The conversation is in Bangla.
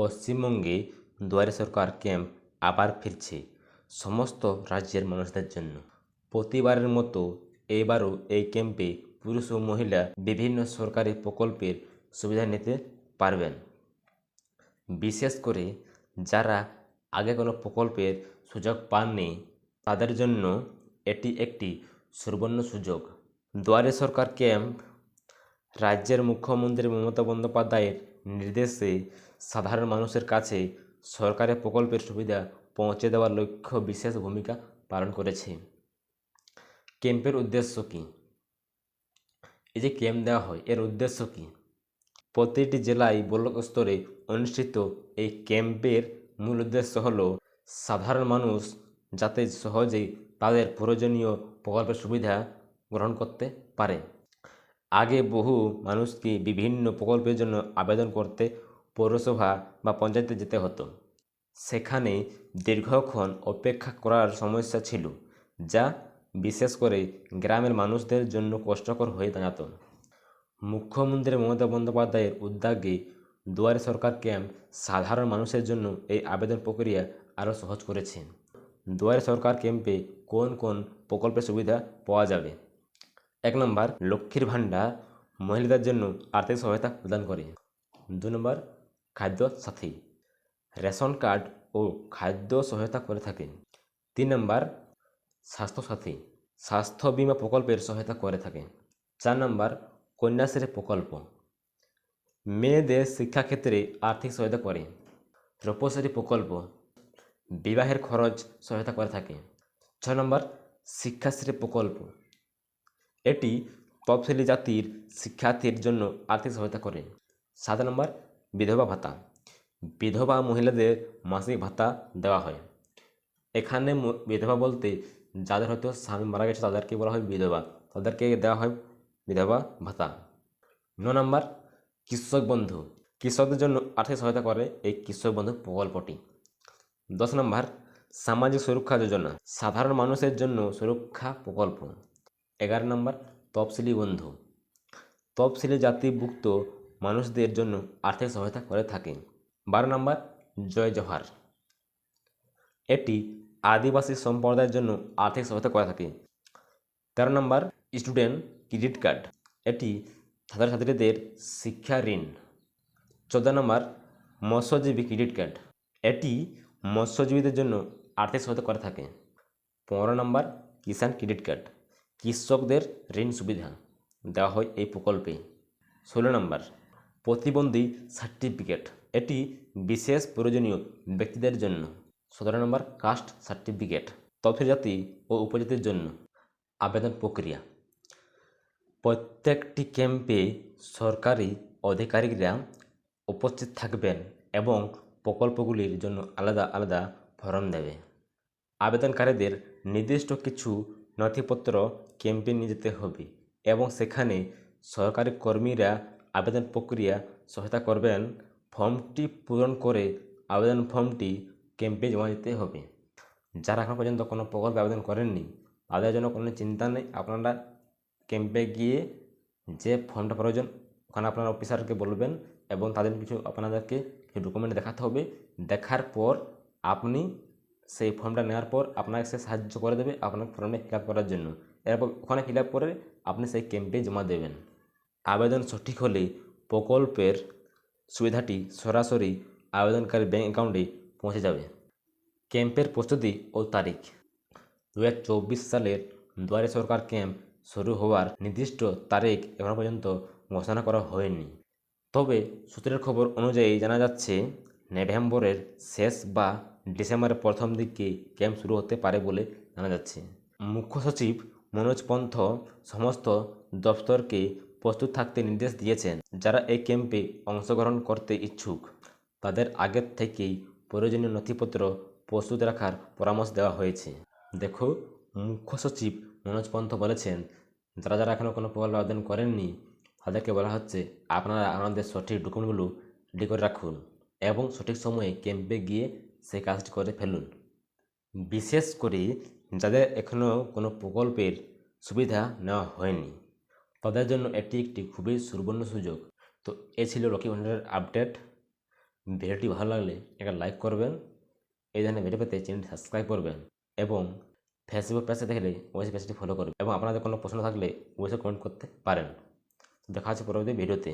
পশ্চিমবঙ্গে দুয়ারে সরকার ক্যাম্প আবার ফিরছে সমস্ত রাজ্যের মানুষদের জন্য। প্রতিবারের মতো এবারও এই ক্যাম্পে পুরুষ ও মহিলা বিভিন্ন সরকারি প্রকল্পের সুবিধা নিতে পারবেন। বিশেষ করে যারা আগে কোনো প্রকল্পের সুযোগ পাননি, তাদের জন্য এটি একটি সুবর্ণ সুযোগ। দুয়ারে সরকার ক্যাম্প রাজ্যের মুখ্যমন্ত্রী মমতা বন্দ্যোপাধ্যায়ের নির্দেশে সাধারণ মানুষের কাছে সরকারি প্রকল্পের সুবিধা পৌঁছে দেওয়ার লক্ষ্য বিশেষ ভূমিকা পালন করেছে। ক্যাম্পের উদ্দেশ্য কী? এই যে ক্যাম্প দেওয়া হয়, এর উদ্দেশ্য কী? প্রতিটি জেলায় ব্লক স্তরে অনুষ্ঠিত এই ক্যাম্পের মূল উদ্দেশ্য হল সাধারণ মানুষ যাতে সহজেই তাদের প্রয়োজনীয় প্রকল্পের সুবিধা গ্রহণ করতে পারে। আগে বহু মানুষকে বিভিন্ন প্রকল্পের জন্য আবেদন করতে পৌরসভা বা পঞ্চায়েতে যেতে হতো। সেখানে দীর্ঘক্ষণ অপেক্ষা করার সমস্যা ছিল, যা বিশেষ করে গ্রামের মানুষদের জন্য কষ্টকর হয়ে দাঁড়াত। মুখ্যমন্ত্রী মমতা বন্দ্যোপাধ্যায়ের উদ্যোগে দুয়ারে সরকার ক্যাম্প সাধারণ মানুষের জন্য এই আবেদন প্রক্রিয়া আরও সহজ করেছে। দুয়ারে সরকার ক্যাম্পে কোন কোন প্রকল্পের সুবিধা পাওয়া যাবে? এক নম্বর, লক্ষ্মীর ভাণ্ডার মহিলাদের জন্য আর্থিক সহায়তা প্রদান করে। দু নম্বর, খাদ্য সাথী। রেশন কার্ড ও খাদ্য সহায়তা করে থাকে। তিন নম্বর স্বাস্থ্যসাথী স্বাস্থ্য বিমা প্রকল্পের সহায়তা করে থাকে। চার নম্বর, কন্যাশ্রী প্রকল্প। মেয়েদের শিক্ষাক্ষেত্রে আর্থিক সহায়তা করে। রূপশ্রী প্রকল্প। বিবাহের খরচ সহায়তা করে থাকে। ছয় নম্বর, শিক্ষাশ্রী প্রকল্প। এটি তফসিলি জাতির শিক্ষার্থীর জন্য আর্থিক সহায়তা করে। সাত নম্বর, বিধবা ভাতা। বিধবা মহিলাদের মাসিক ভাতা দেওয়া হয়। এখানে বিধবা বলতে যাদের হয়তো স্বামী মারা গেছে, তাদেরকে বলা হয় বিধবা। তাদেরকে দেওয়া হয় বিধবা ভাতা। ন নম্বর, কৃষক বন্ধু। কৃষকদের জন্য আর্থিক সহায়তা করে এই কৃষক বন্ধু প্রকল্পটি। দশ নম্বর, সামাজিক সুরক্ষা যোজনা। সাধারণ মানুষের জন্য সুরক্ষা প্রকল্প। এগারো নম্বর, তফসিলি বন্ধু। তফসিলি জাতিভুক্ত মানুষদের জন্য আর্থিক সহায়তা করে থাকে। বারো নম্বর, জয় জহার। এটি আদিবাসী সম্প্রদায়ের জন্য আর্থিক সহায়তা করে থাকে। তেরো নম্বর, স্টুডেন্ট ক্রেডিট কার্ড। এটি ছাত্রছাত্রীদের শিক্ষা ঋণ। চোদ্দ নম্বর, মৎস্যজীবী ক্রেডিট কার্ড। এটি মৎস্যজীবীদের জন্য আর্থিক সহায়তা করে থাকে। পনেরো নম্বর, কিষাণ ক্রেডিট কার্ড। কৃষকদের ঋণ সুবিধা দেওয়া হয় এই প্রকল্পে। ষোলো নম্বর, প্রতিবন্ধী সার্টিফিকেট। এটি বিশেষ প্রয়োজনীয় ব্যক্তিদের জন্য। সতেরো নম্বর, কাস্ট সার্টিফিকেট তফিল জাতি ও উপজাতির জন্য আবেদন প্রক্রিয়া। প্রত্যেকটি ক্যাম্পে সরকারি আধিকারিকরা উপস্থিত থাকবেন এবং প্রকল্পগুলির জন্য আলাদা আলাদা ফরম দেবে। আবেদনকারীদের নির্দিষ্ট কিছু নথিপত্র ক্যাম্পে নিয়ে যেতে হবে এবং সেখানে সরকারি কর্মীরা আবেদন প্রক্রিয়া সহায়তা করবেন। ফর্মটি পূরণ করে আবেদন ফর্মটি ক্যাম্পে জমা দিতে হবে। যারা এখন পর্যন্ত কোনো প্রকল্পে আবেদন করেননি, তাদের জন্য কোনো চিন্তা নেই। আপনারা ক্যাম্পে গিয়ে যে ফর্মটা প্রয়োজন, ওখানে আপনার অফিসারকে বলবেন এবং তাদের কিছু আপনাদেরকে ডকুমেন্ট দেখাতে হবে। দেখার পর আপনি সেই ফর্মটা নেওয়ার পর আপনাকে সে সাহায্য করে দেবে আপনার ফর্মে ফিল করার জন্য। এরপর ওখানে ফিল করে আপনি সেই ক্যাম্পে জমা দেবেন। আবেদন সঠিক হলে প্রকল্পের সুবিধাটি সরাসরি আবেদনকারী ব্যাঙ্ক অ্যাকাউন্টে পৌঁছে যাবে। ক্যাম্পের প্রস্তুতি ও তারিখ। দু হাজার চব্বিশ সালের দুয়ারে সরকার ক্যাম্প শুরু হওয়ার নির্দিষ্ট তারিখ এখনও পর্যন্ত ঘোষণা করা হয়নি। তবে সূত্রের খবর অনুযায়ী জানা যাচ্ছে, নভেম্বরের শেষ বা ডিসেম্বরের প্রথম দিকে ক্যাম্প শুরু হতে পারে বলে জানা যাচ্ছে। মুখ্য সচিব মনোজ পন্থ সমস্ত দপ্তরকে প্রস্তুত থাকতে নির্দেশ দিয়েছেন, যারা এই ক্যাম্পে অংশগ্রহণ করতে ইচ্ছুক। তাদের আগের থেকেই প্রয়োজনীয় নথিপত্র প্রস্তুত রাখার পরামর্শ দেওয়া হয়েছে। দেখো, মুখ্য সচিব মনোজ পন্থ বলেছেন, যারা যারা এখনও কোনো প্রকল্প আবেদন করেননি, তাদেরকে বলা হচ্ছে, আপনারা আমাদের সঠিক ডকুমেন্টগুলো রেডি করে রাখুন এবং সঠিক সময়ে ক্যাম্পে গিয়ে সেই কাজটি করে ফেলুন। বিশেষ করে যাদের এখনও কোনো প্রকল্পের সুবিধা নেওয়া হয়নি, তাদের জন্য এটি একটি খুবই সুবর্ণ সুযোগ। তো এ ছিল লক্ষ্মী ভাণ্ডারের আপডেট। ভিডিওটি ভালো লাগলে একটা লাইক করবেন, এই ধরনের ভিডিও পেতে চ্যানেলটি সাবস্ক্রাইব করবেন এবং ফেসবুক পেজে দেখলে অবশ্যই পেজটি ফলো করবেন এবং আপনাদের কোনো প্রশ্ন থাকলে অবশ্যই কমেন্ট করতে পারেন। দেখা হচ্ছে পরবর্তী ভিডিওতে।